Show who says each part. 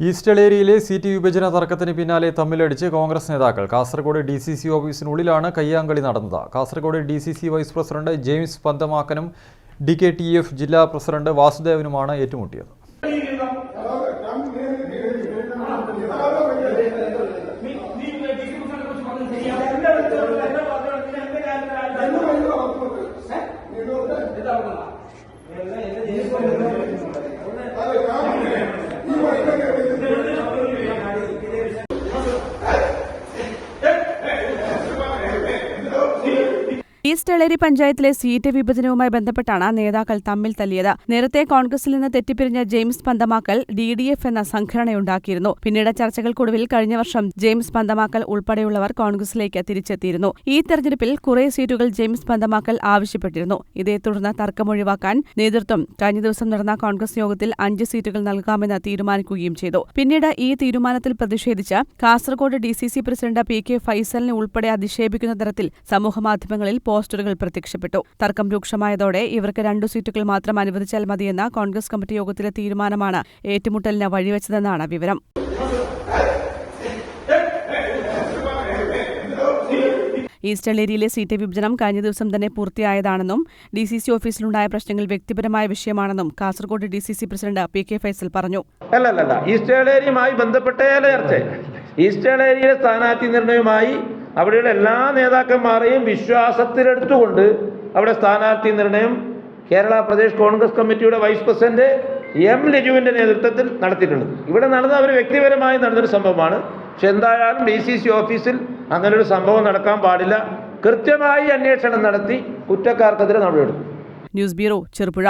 Speaker 1: ഈസ്റ്റേൾ ഏരിയയിലെ സീറ്റ് വിഭജന തർക്കത്തിന് പിന്നാലെ തമ്മിലടിച്ച് കോൺഗ്രസ് നേതാക്കൾ. കാസർഗോഡ് ഡി സി സി ഓഫീസിനുള്ളിലാണ് കയ്യാങ്കളി നടന്നത്. Kasaragod D C C vice president James പന്തമാക്കനും D K T F ജില്ലാ പ്രസിഡന്റ് വാസുദേവനുമാണ് ഏറ്റുമുട്ടിയത്.
Speaker 2: ഈസ്റ്റ് എളേരി പഞ്ചായത്തിലെ സീറ്റ് വിഭജനവുമായി ബന്ധപ്പെട്ടാണ് നേതാക്കൾ തമ്മിൽ തല്ലിയത്. നേരത്തെ കോൺഗ്രസിൽ നിന്ന് തെറ്റിപ്പിരിഞ്ഞ James Panthamakkal D D F എന്ന സംഘടനയുണ്ടാക്കിയിരുന്നു. പിന്നീട് ചർച്ചകൾക്കൊടുവിൽ കഴിഞ്ഞ വർഷം ജെയിംസ് പന്തമാക്കൽ ഉൾപ്പെടെയുള്ളവർ കോൺഗ്രസിലേക്ക് തിരിച്ചെത്തിയിരുന്നു. ഈ തെരഞ്ഞെടുപ്പിൽ കുറെ സീറ്റുകൾ ജെയിംസ് പന്തമാക്കൽ ആവശ്യപ്പെട്ടിരുന്നു. ഇതേ തുടർന്ന് തർക്കമൊഴിവാക്കാൻ നേതൃത്വം കഴിഞ്ഞ ദിവസം നടന്ന കോൺഗ്രസ് യോഗത്തിൽ അഞ്ച് സീറ്റുകൾ നൽകാമെന്ന് തീരുമാനിക്കുകയും ചെയ്തു. പിന്നീട് ഈ തീരുമാനത്തിൽ പ്രതിഷേധിച്ച് Kasaragod D C C president P K ഫൈസലിനെ ഉൾപ്പെടെ അധിക്ഷേപിക്കുന്ന തരത്തിൽ സമൂഹമാധ്യമങ്ങളിൽ പോസ്റ്ററുകൾ പ്രത്യക്ഷപ്പെട്ടു. തർക്കം രൂക്ഷമായതോടെ ഇവർക്ക് രണ്ടു സീറ്റുകൾ മാത്രം അനുവദിച്ചാൽ മതിയെന്ന കോൺഗ്രസ് കമ്മിറ്റി യോഗത്തിലെ തീരുമാനമാണ് ഏറ്റുമുട്ടലിന് വഴിവെച്ചതെന്നാണ് വിവരം. ഈസ്റ്റേൺ ഏരിയയിലെ സീറ്റ് വിഭജനം കഴിഞ്ഞ ദിവസം തന്നെ പൂർത്തിയായതാണെന്നും ഡി സി സി ഓഫീസിലുണ്ടായ പ്രശ്നങ്ങൾ വ്യക്തിപരമായ വിഷയമാണെന്നും Kasaragod D C C president P K Faisal പറഞ്ഞു.
Speaker 3: അല്ലല്ലല്ല ഈസ്റ്റേൺ ഏരിയയുമായി ബന്ധപ്പെട്ട ചർച്ച. ഈസ്റ്റേൺ ഏരിയയിലെ സ്ഥാനാർത്ഥി നിർണയവുമായി അവിടെയുള്ള എല്ലാ നേതാക്കന്മാരെയും വിശ്വാസത്തിലെടുത്തുകൊണ്ട് അവിടെ സ്ഥാനാർത്ഥി നിർണയം കേരള പ്രദേശ് കോൺഗ്രസ് കമ്മിറ്റിയുടെ വൈസ് പ്രസിഡന്റ് എം ലജുവിന്റെ നേതൃത്വത്തിൽ നടത്തിയിട്ടുണ്ട്. ഇവിടെ നടന്ന അവർ വ്യക്തിപരമായി നടന്നൊരു സംഭവമാണ്. പക്ഷെ എന്തായാലും ഡി സി സി ഓഫീസിൽ അങ്ങനൊരു സംഭവം നടക്കാൻ പാടില്ല. കൃത്യമായി അന്വേഷണം നടത്തി കുറ്റക്കാർക്കെതിരെ നടപടിയെടുക്കും.
Speaker 2: News bureau Cherupuzha.